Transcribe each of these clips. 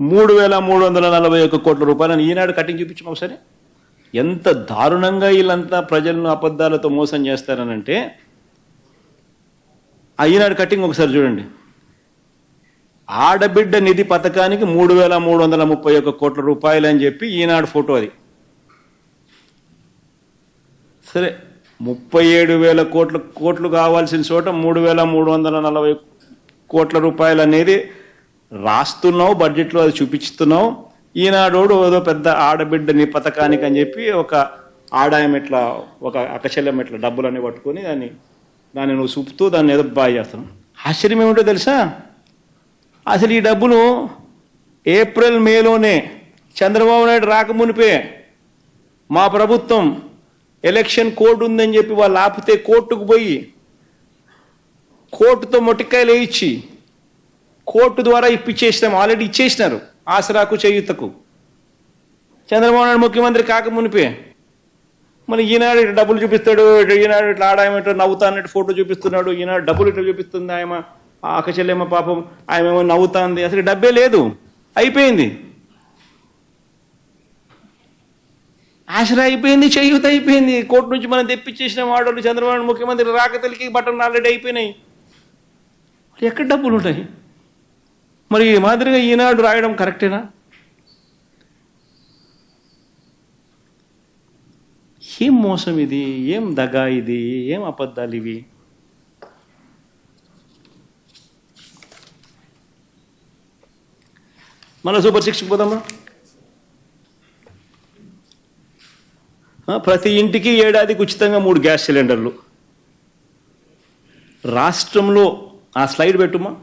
మూడు వేల మూడు వందల నలభై ఒక్క కోట్ల రూపాయలను ఈనాడు కటింగ్ చూపించమో సరే ఎంత దారుణంగా వీళ్ళంతా ప్రజలను అబద్ధాలతో మోసం చేస్తారనంటే ఆ ఈనాడు కటింగ్ ఒకసారి చూడండి. ఆడబిడ్డ నిధి పథకానికి మూడు వేల మూడు వందల ముప్పై ఒక్క కోట్ల రూపాయలు అని చెప్పి ఈనాడు ఫోటో అది. సరే ముప్పై ఏడు వేల కోట్ల కోట్లు కావాల్సిన చోట మూడు వేల మూడు వందల నలభై కోట్ల రూపాయలు అనేది రాస్తున్నావు బడ్జెట్లో అది చూపిస్తున్నావు ఈనాడోడు ఏదో పెద్ద ఆడబిడ్డని పథకానికి అని చెప్పి ఒక ఆదాయం ఇట్లా ఒక అకశల్యం ఇట్లా డబ్బులన్నీ పట్టుకొని దాన్ని దాన్ని నువ్వు చూపుతూ దాన్ని ఏదో బాగా చేస్తున్నావు. ఆశ్చర్యం ఏమిటో తెలుసా? అసలు ఈ డబ్బులు ఏప్రిల్ మేలోనే చంద్రబాబు నాయుడు రాకమునిపే మా ప్రభుత్వం ఎలక్షన్ కోర్టు ఉందని చెప్పి వాళ్ళు ఆపితే కోర్టుకు పోయి కోర్టుతో మొట్టికాయలు వేయించి కోర్టు ద్వారా ఇప్పించేసినాం ఆల్రెడీ ఇచ్చేసినారు ఆసరాకు చేయుతకు. చంద్రబాబు నాయుడు ముఖ్యమంత్రి కాకమునిపే మరి ఈనాడు ఇట్లా డబ్బులు చూపిస్తాడు ఇట్లా ఈనాడు ఇట్లా ఆడాయమంటే నవ్వుతా అన్నట్టు ఫోటో చూపిస్తున్నాడు ఈనాడు డబ్బులు ఇట్లా చూపిస్తుంది ఆయమ ఆ పాపం ఆమె ఏమో నవ్వుతాంది. అసలు డబ్బే లేదు. అయిపోయింది. ఆసరా అయిపోయింది చేయూత అయిపోయింది. కోర్టు నుంచి మనం తెప్పించేసిన వాడలు చంద్రబాబు ముఖ్యమంత్రి ముఖ్యమంత్రి రాకతలికి బటన్ ఆల్రెడీ అయిపోయినాయి. ఎక్కడ డబ్బులు ఉంటాయి? మరి ఈ మాదిరిగా ఈనాడు రాయడం కరెక్టేనా? ఏం మోసం ఇది? ఏం దగా ఇది? ఏం అబద్ధాలు ఇవి? మన సూపర్ సిక్స్కి పోదామా? ప్రతి ఇంటికి ఏడాదికి ఉచితంగా మూడు గ్యాస్ సిలిండర్లు. రాష్ట్రంలో ఆ స్లైడ్ పెట్టుమా?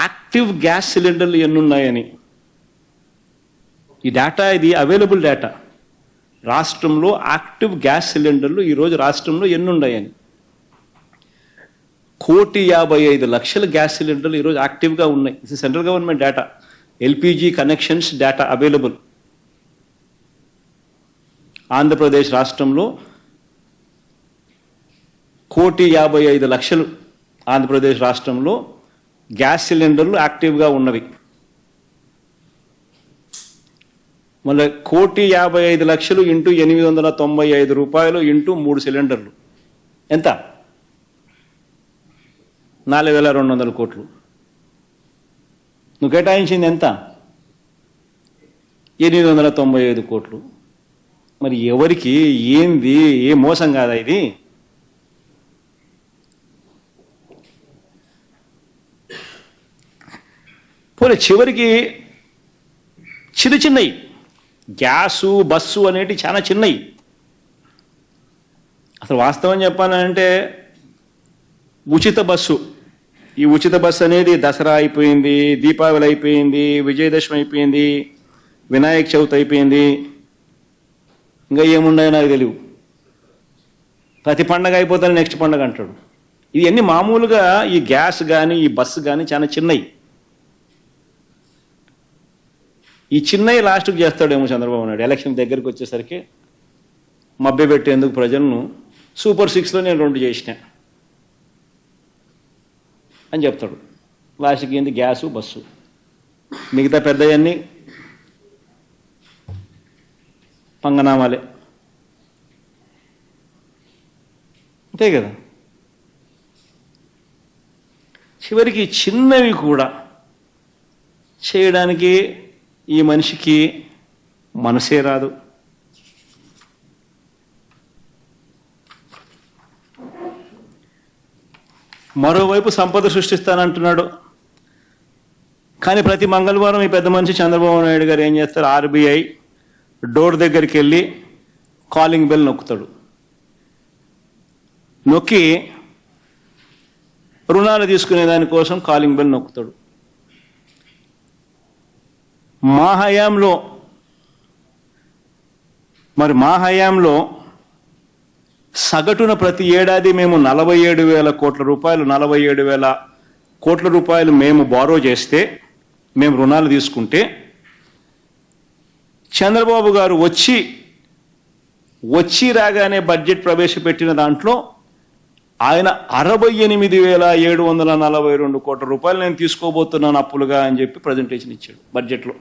యాక్టివ్ గ్యాస్ సిలిండర్లు ఎన్ని ఉన్నాయని ఈ డేటా ఇది అవైలబుల్ డేటా. రాష్ట్రంలో యాక్టివ్ గ్యాస్ సిలిండర్లు ఈరోజు రాష్ట్రంలో ఎన్ని ఉన్నాయని కోటి యాభై ఐదు లక్షల గ్యాస్ సిలిండర్లు ఈరోజు యాక్టివ్గా ఉన్నాయి. ఇది central government data LPG connections data available. Andhra Pradesh రాష్ట్రంలో కోటి యాభై ఐదు లక్షలు ఆంధ్రప్రదేశ్ రాష్ట్రంలో గ్యాస్ సిలిండర్లు యాక్టివ్గా ఉన్నవి. మళ్ళీ కోటి యాభై ఐదు లక్షలు ఇంటూ ఎనిమిది వందల తొంభై ఐదు రూపాయలు ఇంటూ మూడు సిలిండర్లు. ఎంత? నాలుగు వేల రెండు వందల కోట్లు. నువ్వు కేటాయించింది ఎంత? ఎనిమిది వందల తొంభై ఐదు కోట్లు. మరి ఎవరికి? ఏంది? ఏ మోసం కాదా ఇది? పోనీ చివరికి చిన్న చిన్నవి గ్యాసు బస్సు అనేటివి చాలా చిన్నవి అసలు వాస్తవం చెప్పాలంటే ఉచిత బస్సు. ఈ ఉచిత బస్సు అనేది దసరా అయిపోయింది దీపావళి అయిపోయింది విజయదశమి అయిపోయింది వినాయక చవితి అయిపోయింది. ఇంకా ఏమున్నాయో నాకు తెలియదు ప్రతి పండగ అయిపోతాను నెక్స్ట్ పండగ అంటాడు. ఇది మామూలుగా ఈ గ్యాస్ కానీ ఈ బస్సు కానీ చాలా చిన్నవి ఈ చిన్నవి లాస్ట్కి చేస్తాడేమో చంద్రబాబు నాయుడు. ఎలక్షన్ దగ్గరికి వచ్చేసరికి మభ్య పెట్టేందుకు ప్రజలను సూపర్ సిక్స్లో నేను రెండు చేసిన. అని చెప్తాడు. లాస్ట్కి ఏంది? గ్యాసు బస్సు మిగతా పెద్దవన్నీ పంగనామాలే. అంతే కదా? చివరికి చిన్నవి కూడా చేయడానికి ఈ మనిషికి మనసే రాదు. మరోవైపు సంపద సృష్టిస్తానంటున్నాడు. కానీ ప్రతి మంగళవారం ఈ పెద్ద మనిషి చంద్రబాబు నాయుడు గారు ఏం చేస్తారు? ఆర్బీఐ డోర్ దగ్గరికి వెళ్ళి కాలింగ్ బెల్ నొక్కుతాడు. నొక్కి రుణాలు తీసుకునే దానికోసం కాలింగ్ బెల్ నొక్కుతాడు. మా హయాంలో మరి మా హయాంలో సగటున ప్రతి ఏడాది మేము నలభై ఏడు వేల కోట్ల రూపాయలు నలభై ఏడు వేల కోట్ల రూపాయలు మేము బారో చేస్తే మేము రుణాలు తీసుకుంటే చంద్రబాబు గారు వచ్చి వచ్చి రాగానే బడ్జెట్ ప్రవేశపెట్టిన దాంట్లో ఆయన అరవై ఎనిమిది వేల ఏడు వందల నలభై రెండు కోట్ల రూపాయలు నేను తీసుకోబోతున్నాను అప్పులుగా అని చెప్పి ప్రజెంటేషన్ ఇచ్చాడు బడ్జెట్లో